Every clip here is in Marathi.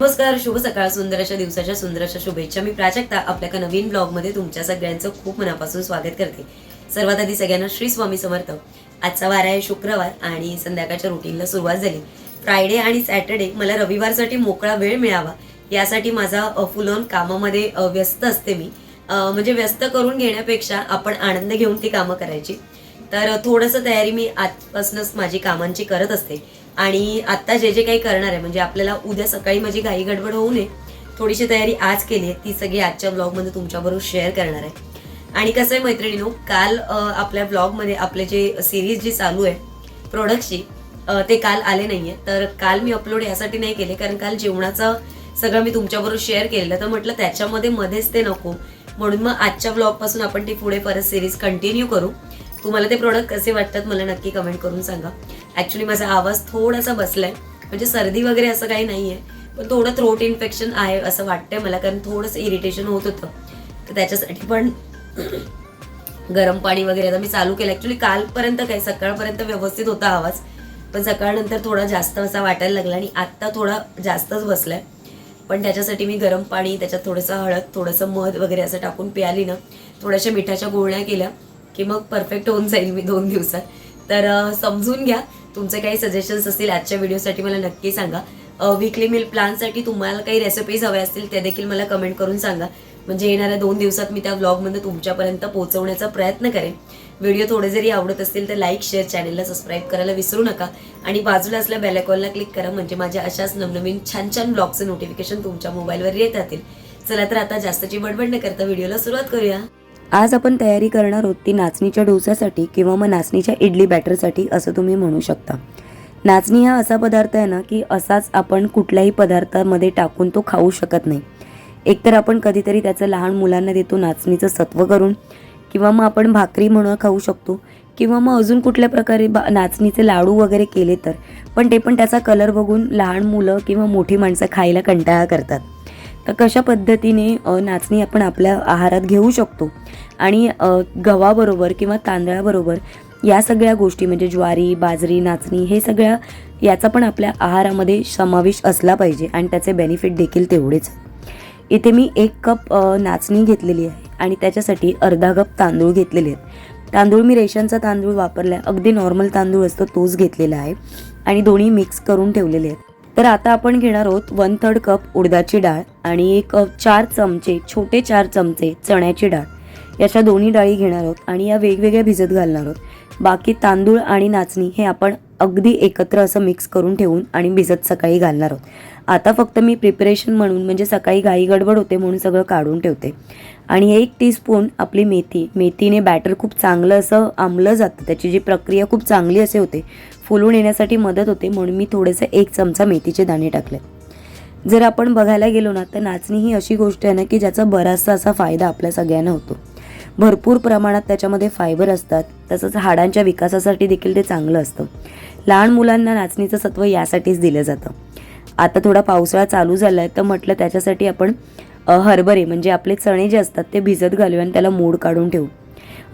नमस्कार शुभ सकाळ सुंदर अशा दिवसाच्या सुंदर अशा शुभेच्छा. मी प्राजक्ता आपल्या एका नवीन ब्लॉगमध्ये तुमच्या सगळ्यांचं खूप मनापासून स्वागत करते. सर्वात आधी सगळ्यांना श्री स्वामी समर्थ. आजचा वार आहे शुक्रवार आणि संध्याकाळच्या रुटीनला सुरुवात झाली. फ्रायडे आणि सॅटर्डे मला रविवारसाठी मोकळा वेळ मिळावा यासाठी माझा फुल ऑन कामामध्ये व्यस्त असते मी. म्हणजे व्यस्त करून घेण्यापेक्षा आपण आनंद घेऊन ती कामं करायची. तर थोडंसं तयारी मी आजपासूनच माझी कामांची करत असते. आणि आत्ता जे जे काही करणार आहे म्हणजे आपल्याला उद्या सकाळी माझी घाई गडबड होऊ नये थोडीशी तयारी आज केली आहे ती सगळी आजच्या ब्लॉगमध्ये तुमच्याबरोबर शेअर करणार आहे. आणि कसं आहे मैत्रिणीनो काल आपल्या ब्लॉगमध्ये आपले जे सिरीज जी चालू आहे प्रोडक्टची ते काल आले नाहीये. तर काल मी अपलोड यासाठी नाही केले कारण काल जेवणाचं सगळं मी तुमच्याबरोबर शेअर केलेलं तर म्हटलं त्याच्यामध्ये मध्येच ते नको. म्हणून मग आजच्या ब्लॉगपासून आपण ती पुढे परत सिरीज कंटिन्यू करू. तुम्हाला ते प्रोडक्ट कसे वाटतात मला नक्की कमेंट करून सांगा. ऍक्च्युली माझा आवाज थोडासा बसलाय. म्हणजे सर्दी वगैरे असं काही नाहीये. पण थोडं थ्रोट इन्फेक्शन आहे असं वाटतंय मला कारण थोडंसं इरिटेशन होत होतं. तर त्याच्यासाठी पण गरम पाणी वगैरे आता मी चालू केलं. ऍक्च्युली कालपर्यंत काय सकाळपर्यंत व्यवस्थित होता आवाज. पण सकाळनंतर थोडा जास्त असा वाटायला लागला आणि आत्ता थोडा जास्तच बसलाय. पण त्याच्यासाठी मी गरम पाणी त्याच्यात थोडंसं हळद थोडंसं मध वगैरे असं टाकून प्यायली ना थोड्याशा मिठाच्या गोळण्या केल्या की मग परफेक्ट होऊन जाईल मी दोन दिवसात. तर समजून घ्या. तुमचे काही सजेशन्स असतील आजच्या व्हिडिओसाठी मला नक्की सांगा. विकली मिल प्लॅनसाठी तुम्हाला काही रेसिपीज हव्या असतील त्या देखील मला कमेंट करून सांगा. म्हणजे येणाऱ्या दोन दिवसात मी त्या व्लॉगमध्ये तुमच्यापर्यंत पोहोचवण्याचा प्रयत्न करेन. व्हिडिओ थोडे जरी आवडत असतील तर लाईक शेअर चॅनलला सबस्क्राईब करायला विसरू नका. आणि बाजूला असल्या बेलाकॉलला क्लिक करा म्हणजे माझ्या अशाच नवनवीन छान छान ब्लॉगचं नोटिफिकेशन तुमच्या मोबाईलवर येत राहतील. चला तर आता जास्तची बडबड न करता व्हिडिओला सुरुवात करूया. आज आपण तयारी करणार आहोत ती नाचणीच्या डोसासाठी किंवा मग नाचणीच्या इडली बॅटरसाठी असं तुम्ही म्हणू शकता. नाचणी हा असा पदार्थ आहे ना की असाच आपण कुठल्याही पदार्थामध्ये टाकून तो खाऊ शकत नाही. एकतर आपण कधीतरी त्याचं लहान मुलांना देतो नाचणीचं सत्व करून किंवा मग आपण भाकरी म्हणून खाऊ शकतो किंवा मग अजून कुठल्या प्रकारे बा नाचणीचे लाडू वगैरे केले तर पण ते पण त्याचा कलर बघून लहान मुलं किंवा मोठी माणसं खायला कंटाळा करतात. तर कशा पद्धतीने नाचणी आपण आपल्या आहारात घेऊ शकतो? आणि गव्हाबरोबर किंवा तांदळाबरोबर या सगळ्या गोष्टी म्हणजे ज्वारी बाजरी नाचणी हे सगळ्या याचा पण आपल्या आहारामध्ये समावेश असला पाहिजे आणि त्याचे बेनिफिट देखील तेवढेच इथे मी एक कप नाचणी घेतलेली आहे आणि त्याच्यासाठी अर्धा कप तांदूळ घेतलेले आहेत. तांदूळ मी रेशनचा तांदूळ वापरला आहे अगदी नॉर्मल तांदूळ असतो तोच घेतलेला आहे. आणि दोन्ही मिक्स करून ठेवलेले आहेत. तर आता आपण घेणार आहोत वन थर्ड कप उडदाची डाळ आणि एक चार चमचे छोटे चार चमचे चण्याची डाळ. याच्या दोन्ही डाळी घेणार आहोत आणि या वेगवेगळ्या भिजत घालणार आहोत. बाकी तांदूळ आणि नाचणी हे आपण अगदी एकत्र असं मिक्स करून ठेवून आणि भिजत सकाळी घालणार आहोत. आता फक्त मी प्रिपरेशन म्हणून म्हणजे सकाळी घाई गडबड होते म्हणून सगळं काढून ठेवते. आणि एक टीस्पून आपली मेथी. मेथीने बॅटर खूप चांगलं असं आंबलं जातं. त्याची जी प्रक्रिया खूप चांगली असे होते फुलून येण्यासाठी मदत होते म्हणून मी थोडेसे एक चमचा मेथीचे दाणे टाकले. जर आपण बघायला गेलो ना तर नाचणी ही अशी गोष्ट आहे ना की ज्याचा बराचसा असा फायदा आपल्या सगळ्यांना होतो. भरपूर प्रमाणात त्याच्यामध्ये फायबर असतात तसंच हाडांच्या विकासासाठी देखील ते चांगलं असतं. लहान मुलांना नाचणीचं सत्व यासाठीच दिलं जातं. आता थोडा पावसाळा चालू झाला आहे तर म्हटलं त्याच्यासाठी आपण हरभरे म्हणजे आपले चणे जे असतात ते भिजत घालूया आणि त्याला मोड काढून ठेवू.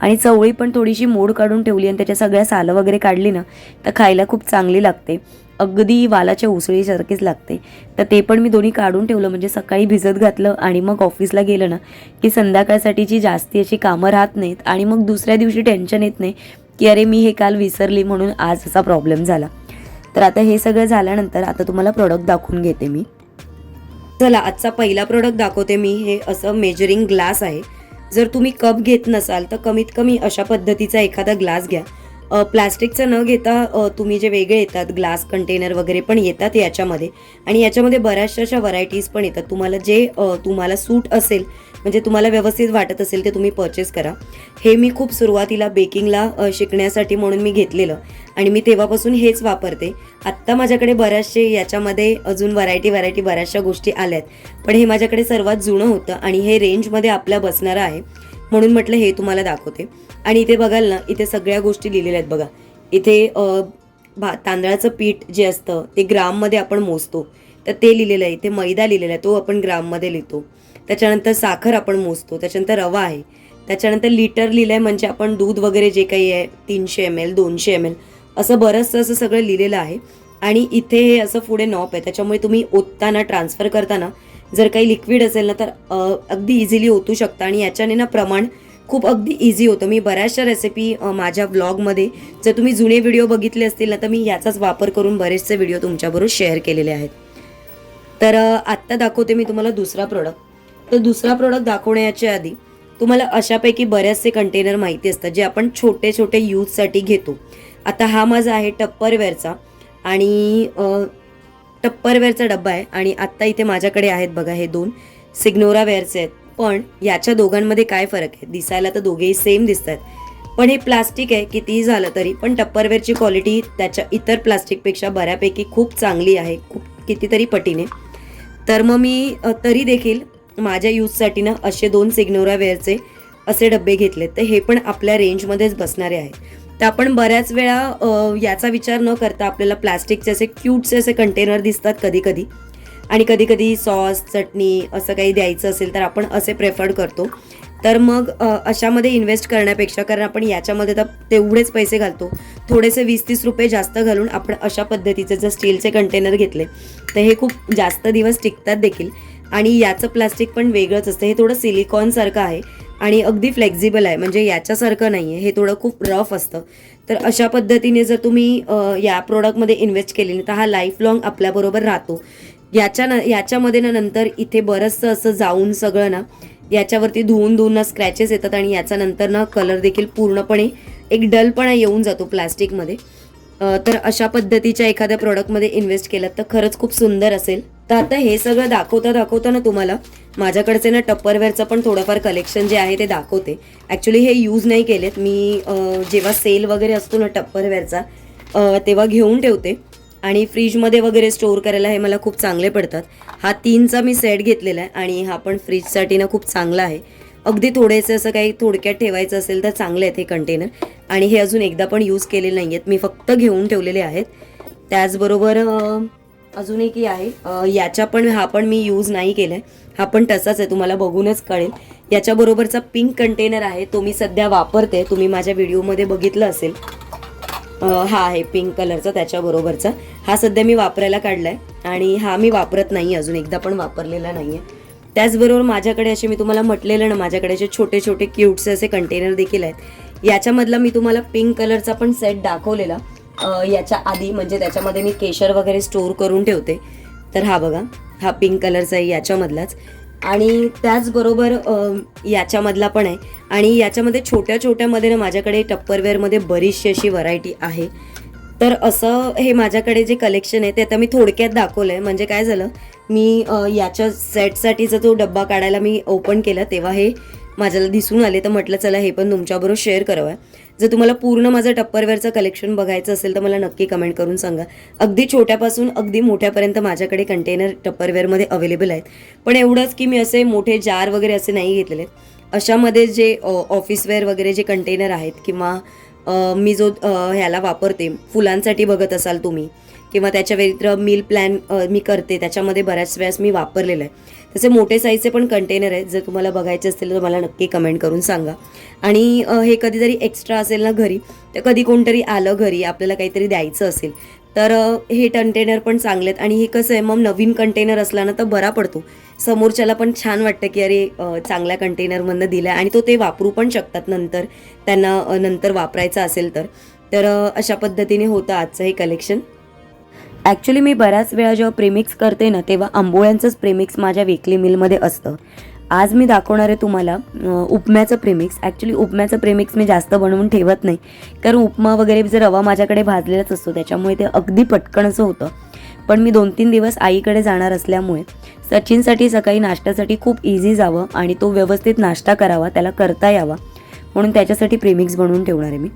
आणि चवळी पण थोडीशी मोड काढून ठेवली आणि त्याच्या सगळ्या सालं वगैरे काढली ना तर खायला खूप चांगली लागते. अगदी वालाच्या उसळीसारखीच लागते. तर ते पण मी दोन्ही काढून ठेवलं म्हणजे सकाळी भिजत घातलं आणि मग ऑफिसला गेलं ना की संध्याकाळसाठीची जास्ती अशी कामं राहत नाहीत आणि मग दुसऱ्या दिवशी टेन्शन येत नाही की अरे मी हे काल विसरली म्हणून आज असा प्रॉब्लेम झाला. तर आता हे सगळं झाल्यानंतर आता तुम्हाला प्रोडक्ट दाखवून घेते मी. चला आजचा पहिला प्रोडक्ट दाखवते मी. हे असं मेजरिंग ग्लास आहे. जर तुम्ही कप घेत नसाल तर कमीत कमी अशा पद्धतीचा एखादा ग्लास घ्या. प्लास्टिकचा प्लास्टिकचं न घेता तुम्ही जे वेगळे येतात ग्लास कंटेनर वगैरे पण येतात याच्यामध्ये. आणि याच्यामध्ये बऱ्याचशा अशा व्हरायटीज पण येतात. तुम्हाला जे तुम्हाला सूट असेल म्हणजे तुम्हाला व्यवस्थित वाटत असेल ते तुम्ही परचेस करा. हे मी खूप सुरुवातीला बेकिंगला शिकण्यासाठी म्हणून मी घेतलेलं आणि मी तेव्हापासून हेच वापरते. आत्ता माझ्याकडे बऱ्याचशे याच्यामध्ये अजून व्हरायटी व्हरायटी बऱ्याचशा गोष्टी आल्यात. पण हे माझ्याकडे सर्वात जुनं होतं आणि हे रेंजमध्ये आपल्या बसणारं आहे. म्हणून म्हटलं हे तुम्हाला दाखवते. आणि इथे बघाल ना इथे सगळ्या गोष्टी लिहिलेल्या आहेत बघा. इथे भा तांदळाचं पीठ जे असतं ते ग्राममध्ये आपण मोजतो. तर ते लिहिलेलं आहे. इथे मैदा लिहिलेला आहे तो आपण ग्राममध्ये लिहितो. त्याच्यानंतर साखर आपण मोजतो त्याच्यानंतर रवा आहे. त्याच्यानंतर लिटर लिहिलं आहे म्हणजे आपण दूध वगैरे जे काही आहे तीनशे एम एल दोनशे एम एल असं बरंचसं असं सगळं लिहिलेलं आहे. आणि इथे हे असं पुढे नॉप आहे त्याच्यामुळे तुम्ही ओतताना ट्रान्सफर करताना जर काही लिक्विड असेल ना तर अगदी इझिली ओतू शकता. आणि याच्याने ना प्रमाण खूप अगदी इझी होतं. मी बऱ्याचशा रेसिपी माझ्या ब्लॉगमध्ये जर तुम्ही जुने व्हिडिओ बघितले असतील ना तर मी याचाच वापर करून बरेचसे व्हिडिओ तुमच्याबरोबर शेअर केलेले आहेत. तर आत्ता दाखवते मी तुम्हाला दुसरा प्रोडक्ट तर दुसरा प्रोडक्ट दाखवण्याच्या आधी तुम्हाला अशापैकी बऱ्याचसे कंटेनर माहिती असतात जे आपण छोटे छोटे यूजसाठी घेतो. आता हा माझा आहे टप्परवेअरचा आणि टप्परवेअरचा डब्बा आहे आणि आत्ता इथे माझ्याकडे आहेत बघा हे दोन. सिग्नोरा वेअरचे आहेत. पण याच्या दोघांमध्ये काय फरक आहे? दिसायला तर दोघेही सेम दिसत आहेत पण हे प्लास्टिक आहे कितीही झालं तरी. पण टप्परवेअरची क्वालिटी त्याच्या इतर प्लास्टिकपेक्षा बऱ्यापैकी खूप चांगली आहे खूप कितीतरी पटीने. तर मग मी तरी देखील माझ्या यूजसाठी ना असे दोन सिग्नोरा वेअरचे असे डबे घेतले तर हे पण आपल्या रेंजमध्येच बसणारे आहे तर आपण बऱ्याच वेळा याचा विचार न करता आपल्याला प्लास्टिकचे असे क्यूटचे असे कंटेनर दिसतात कधी कधी आणि कधी कधी सॉस चटणी असं काही द्यायचं असेल तर आपण असे प्रेफर्ड करतो. तर मग अशामध्ये इन्व्हेस्ट करण्यापेक्षा कारण आपण याच्यामध्ये तर तेवढेच पैसे घालतो. थोडेसे वीस तीस रुपये जास्त घालून आपण अशा पद्धतीचे जर स्टीलचे कंटेनर घेतले तर हे खूप जास्त दिवस टिकतात देखील. आणि याचं प्लास्टिक पण वेगळंच असतं. हे थोडं सिलिकॉनसारखं आहे आणि अगदी फ्लेक्झिबल आहे. म्हणजे याच्यासारखं नाही आहे हे थोडं खूप रफ असतं. तर अशा पद्धतीने जर तुम्ही या प्रोडक्टमध्ये इन्व्हेस्ट केली तर हा लाईफ लॉंग आपल्याबरोबर राहतो. याच्या न याच्यामध्ये ना नंतर इथे बरंचसं असं जाऊन सगळं ना याच्यावरती धुवून धुवून ना स्क्रॅचेस येतात आणि याचा नंतर ना कलर देखील पूर्णपणे एक डलपणा येऊन जातो प्लास्टिकमध्ये तर अशा पद्धतीच्या एखाद्या प्रॉडक्टमध्ये इन्व्हेस्ट केलं तर खरंच खूप सुंदर असेल. तर आता हे सगळं दाखवता दाखवता ना तुम्हाला माझ्याकडचे ना टप्परवेअरचं पण थोडंफार कलेक्शन जे आहे ते दाखवते. ॲक्च्युली हे यूज नाही केलेत. मी जेव्हा सेल वगैरे असतो ना टप्परवेअरचा तेव्हा घेऊन ठेवते. आणि फ्रीजमध्ये वगैरे स्टोअर करायला हे मला खूप चांगले पडतात. हा तीनचा मी सेट घेतलेला आहे आणि हा पण फ्रीजसाठी ना खूप चांगला आहे. अगदी थोडेसे असं काही थोडक्यात ठेवायचं असेल तर चांगले आहेत हे कंटेनर आणि हे अजून एकदा पण यूज केलेले नाही आहेत मी फक्त घेऊन ठेवलेले आहेत. त्याचबरोबर अजून एकही आहे. याच्या पण हा पण मी यूज नाही केलाय. हा पण तसाच आहे तुम्हाला बघूनच कळेल. याच्याबरोबरचा पिंक कंटेनर आहे तो मी सध्या वापरते. तुम्ही माझ्या व्हिडिओमध्ये बघितलं असेल. हा आहे पिंक कलरचा त्याच्याबरोबरचा हा सध्या मी वापरायला काढलाय. आणि हा मी वापरत नाही अजून एकदा पण वापरलेला नाहीये. त्याचबरोबर माझ्याकडे असे मी तुम्हाला म्हटलेलं ना माझ्याकडे असे छोटे छोटे क्यूटचे असे कंटेनर देखील आहेत. याच्यामधला मी तुम्हाला पिंक कलरचा पण सेट दाखवलेला. याच्या आधी म्हणजे त्याच्यामध्ये मी केशर वगैरे स्टोअर करून ठेवते. तर हा बघा हा पिंक कलरचा आहे याच्यामधलाच. आणि त्याचबरोबर याच्यामधला पण आहे. आणि याच्यामध्ये छोट्या छोट्यामध्ये ना माझ्याकडे टप्परवेअरमध्ये बरीचशी अशी व्हरायटी आहे. तर असं हे माझ्याकडे जे कलेक्शन आहे ते आता मी थोडक्यात दाखवलं आहे म्हणजे काय झालं मी याच्या सेटसाठीचा जो डब्बा काढायला मी ओपन केला तेव्हा हे माझ्याला दिसून आले तर म्हटलं चला हे पण तुमच्याबरोबर शेअर करावं. जर तुम्हाला पूर्ण माझं टप्परवेअरचं कलेक्शन बघायचं असेल तर मला नक्की कमेंट करून सांगा. अगदी छोट्यापासून अगदी मोठ्यापर्यंत माझ्याकडे कंटेनर टप्परवेअरमध्ये अवेलेबल आहेत. पण एवढंच की मी असे मोठे जार वगैरे असे नाही घेतलेले. अशामध्ये जे ऑफिसवेअर वगैरे जे कंटेनर आहेत किंवा मी जो ह्याला वापरते फुलांसाठी बघत असाल तुम्ही किंवा त्याच्या व्यतिरिक्त मील प्लॅन मी करते त्याच्यामध्ये बऱ्याच वेळेस मी वापरलेलं आहे. तसे मोठे साईजचे पण कंटेनर आहेत. जर तुम्हाला बघायचे असतील तर मला नक्की कमेंट करून सांगा. आणि हे कधीतरी एक्स्ट्रा असेल ना घरी तर कधी कोणतरी आलं घरी आपल्याला काहीतरी द्यायचं असेल तर हे कंटेनर पण चांगले आहेत. आणि हे कसं आहे मग नवीन कंटेनर असला ना तर बरा पडतो. समोरच्याला पण छान वाटतं की अरे चांगल्या कंटेनरमधनं दिलं आहे आणि तो ते वापरू पण शकतात नंतर. त्यांना नंतर वापरायचं असेल तर. तर अशा पद्धतीने होतं आजचं हे कलेक्शन ॲक्च्युली मी बऱ्याच वेळा जेव्हा प्रेमिक्स करते ना तेव्हा आंबोळ्यांचंच प्रेमिक्स माझ्या वीकली मिलमध्ये असतं. आज मी दाखवणार आहे तुम्हाला उपम्याचं प्रेमिक्स ॲक्च्युली उपम्याचं प्रेमिक्स मी जास्त बनवून ठेवत नाही. कारण उपमा वगैरे जर रवा माझ्याकडे भाजलेलाच असतो त्याच्यामुळे ते अगदी पटकन असं होतं. पण मी दोन तीन दिवस आईकडे जाणार असल्यामुळे सचिनसाठी सकाळी नाश्त्यासाठी खूप इझी जावं आणि तो व्यवस्थित नाश्ता करावा त्याला करता यावा. म्हणून त्याच्यासाठी प्रेमिक्स बनवून ठेवणार आहे मी.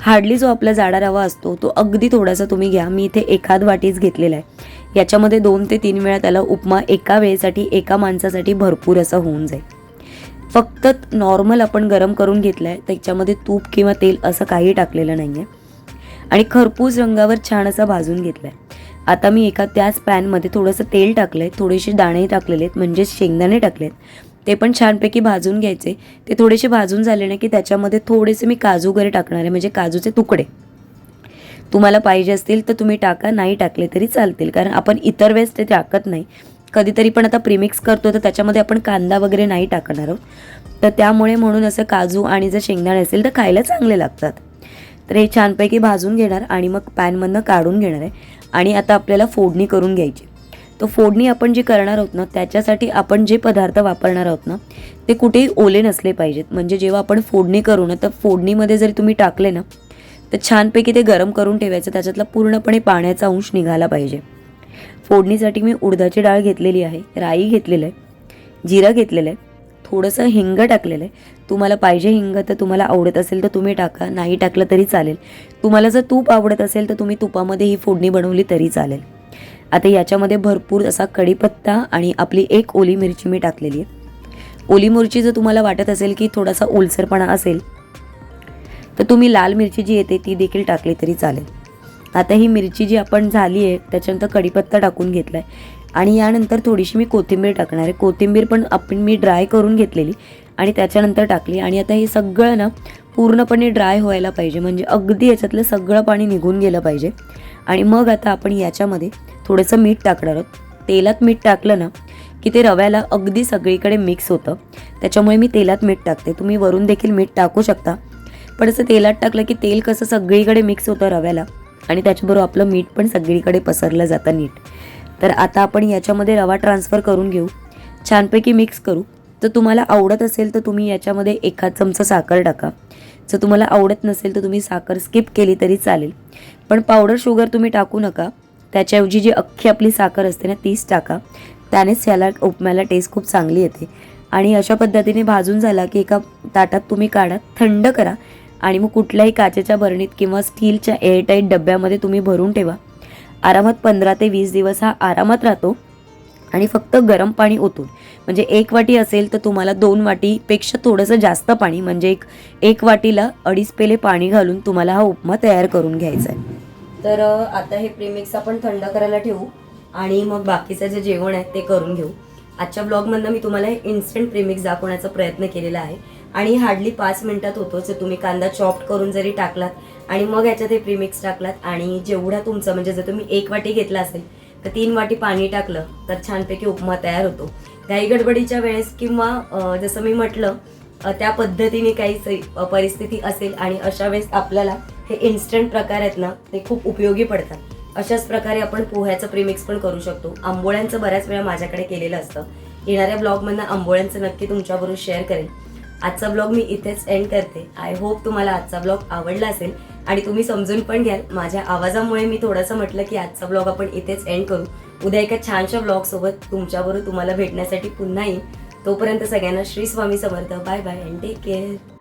हार्डली जो आपला जाडा रवा असतो तो अगदी थोडासा तुम्ही घ्या. मी इथे एखाद वाटीच घेतलेला आहे. याच्यामध्ये दोन ते तीन वेळा त्याला उपमा एका वेळेसाठी एका माणसासाठी भरपूर असं होऊन जाईल. फक्त नॉर्मल आपण गरम करून घेतला आहे त्याच्यामध्ये तूप किंवा तेल असं काही टाकलेलं नाही आहे आणि खरपूस रंगावर छान असा भाजून घेतला आहे आता मी एका त्याच पॅनमध्ये थोडंसं तेल टाकलं आहे थोडेसे दाणे टाकलेले आहेत म्हणजेच शेंगदाणे टाकलेत. ते पण छानपैकी भाजून घ्यायचे. ते थोडेसे भाजून झाले ना की त्याच्यामध्ये थोडेसे मी काजू वगैरे टाकणार आहे म्हणजे काजूचे तुकडे. तुम्हाला पाहिजे असतील तर तुम्ही टाका नाही टाकले तरी चालतील कारण आपण इतर वेळेस ते टाकत नाही. कधीतरी पण आता प्रीमिक्स करतो तर त्याच्यामध्ये आपण कांदा वगैरे नाही टाकणार आहोत. तर त्यामुळे म्हणून असं काजू आणि जर शेंगदाणे असेल तर खायला चांगले लागतात. तर हे छानपैकी भाजून घेणार आणि मग पॅनमधनं काढून घेणार आहे. आणि आता आपल्याला फोडणी करून घ्यायची. तर फोडणी आपण जी करणार आहोत ना त्याच्यासाठी आपण जे पदार्थ वापरणार आहोत ना ते कुठेही ओले नसले पाहिजेत. म्हणजे जेव्हा आपण फोडणी करू ना तर फोडणीमध्ये जरी तुम्ही टाकले ना तर छानपैकी ते गरम करून ठेवायचं त्याच्यातला पूर्णपणे पाण्याचा अंश निघाला पाहिजे. फोडणीसाठी मी उडदाची डाळ घेतलेली आहे राई घेतलेलं आहे जिरं घेतलेलं आहे थोडंसं हिंग टाकलेलं आहे. तुम्हाला पाहिजे हिंग तर तुम्हाला आवडत असेल तर तुम्ही टाका नाही टाकलं तरी चालेल. तुम्हाला जर तूप आवडत असेल तर तुम्ही तुपामध्ये ही फोडणी बनवली तरी चालेल. आता याच्यामध्ये भरपूर असा कढीपत्ता आणि आपली एक ओली मिरची मी टाकलेली आहे. ओली मिरची जर तुम्हाला वाटत असेल की थोडासा ओलसरपणा असेल तर तुम्ही लाल मिरची जी येते ती देखील टाकली तरी चालेल. आता ही मिरची जी आपण झाली आहे त्याच्यानंतर कढीपत्ता टाकून घेतला आहे आणि यानंतर थोडीशी मी कोथिंबीर टाकणार आहे. कोथिंबीर पण आपण मी ड्राय करून घेतलेली आणि त्याच्यानंतर टाकली. आणि आता हे सगळं ना पूर्णपणे ड्राय व्हायला पाहिजे. म्हणजे अगदी याच्यातलं सगळं पाणी निघून गेलं पाहिजे. आणि मग आता आपण याच्यामध्ये थोडंसं मीठ टाकणार आहोत. तेलात मीठ टाकलं ना की ते रव्याला अगदी सगळीकडे मिक्स होतं. त्याच्यामुळे मी तेलात मीठ टाकते. तुम्ही वरून देखील मीठ टाकू शकता. पण असं तेलात टाकलं की तेल कसं सगळीकडे मिक्स होतं रव्याला. आणि त्याच्याबरोबर आपलं मीठ पण सगळीकडे पसरलं जातं नीट. तर आता आपण याच्यामध्ये रवा ट्रान्सफर करून घेऊ. छानपैकी मिक्स करू. तर तुम्हाला आवडत असेल तर तुम्ही याच्यामध्ये एखाद चमचा साखर टाका. जर तुम्हाला आवडत नसेल तर तुम्ही साखर स्किप केली तरी चालेल. पण पावडर शुगर तुम्ही टाकू नका. त्याच्याऐवजी जी अख्खी आपली साखर असते ना तीच टाका. त्यानेच ह्याला उपम्याला टेस्ट खूप चांगली येते. आणि अशा पद्धतीने भाजून झाला की एका ताटात तुम्ही काढा थंड करा. आणि मग कुठल्याही काचेच्या भरणीत किंवा स्टीलच्या एअरटाईट डब्यामध्ये तुम्ही भरून ठेवा. आरामात पंधरा ते वीस दिवस हा आरामात राहतो. आणि फक्त गरम पाणी ओतून. म्हणजे एक वाटी असेल तर तुम्हाला दोन वाटीपेक्षा थोडंसं जास्त पाणी म्हणजे एक एक वाटीला अडीच पेले पाणी घालून तुम्हाला हा उपमा तयार करून घ्यायचा आहे. तर आता हे प्रीमिक्स आपण थंड करायला ठेवू आणि मग बाकीचं जे जेवण आहे ते करून घेऊ. आजच्या ब्लॉगमधनं मी तुम्हाला हे इन्स्टंट प्रीमिक्स दाखवण्याचा प्रयत्न केलेला आहे. आणि हार्डली पाच मिनिटात होतो जर तुम्ही कांदा चॉप्ड करून जरी टाकलात आणि मग याच्यात हे प्रीमिक्स टाकलात आणि जेवढा तुमचं म्हणजे जर तुम्ही एक वाटी घेतला असेल तर तीन वाटी पाणी टाकलं तर छानपैकी उपमा तयार होतो. घाई गडबडीच्या वेळेस किंवा जसं मी म्हटलं त्या पद्धतीने काही परिस्थिती असेल आणि अशा वेळेस आपल्याला हे इन्स्टंट प्रकार आहेत ना ते खूप उपयोगी पडतात. अशाच प्रकारे आपण पोह्याचं प्रीमिक्स पण करू शकतो. आंबोळ्यांचं बऱ्याच वेळा माझ्याकडे केलेलं असतं. येणाऱ्या ब्लॉगमधनं आंबोळ्यांचं नक्की तुमच्याबरोबर शेअर करेन. आजचा ब्लॉग मी इथेच एंड करते. आय होप तुम्हाला आजचा ब्लॉग आवडला असेल. आणि तुम्ही समजून पण घ्याल. माझ्या आवाजामुळे मी थोडंसं म्हटलं की आजचा ब्लॉग आपण इथेच एंड करू. उद्या एका छानशा ब्लॉगसोबत तुमच्याबरोबर तुम्हाला भेटण्यासाठी पुन्हा येईल तोपर्यंत सगळ्यांना Shri Swami Samarth. Bye bye and take care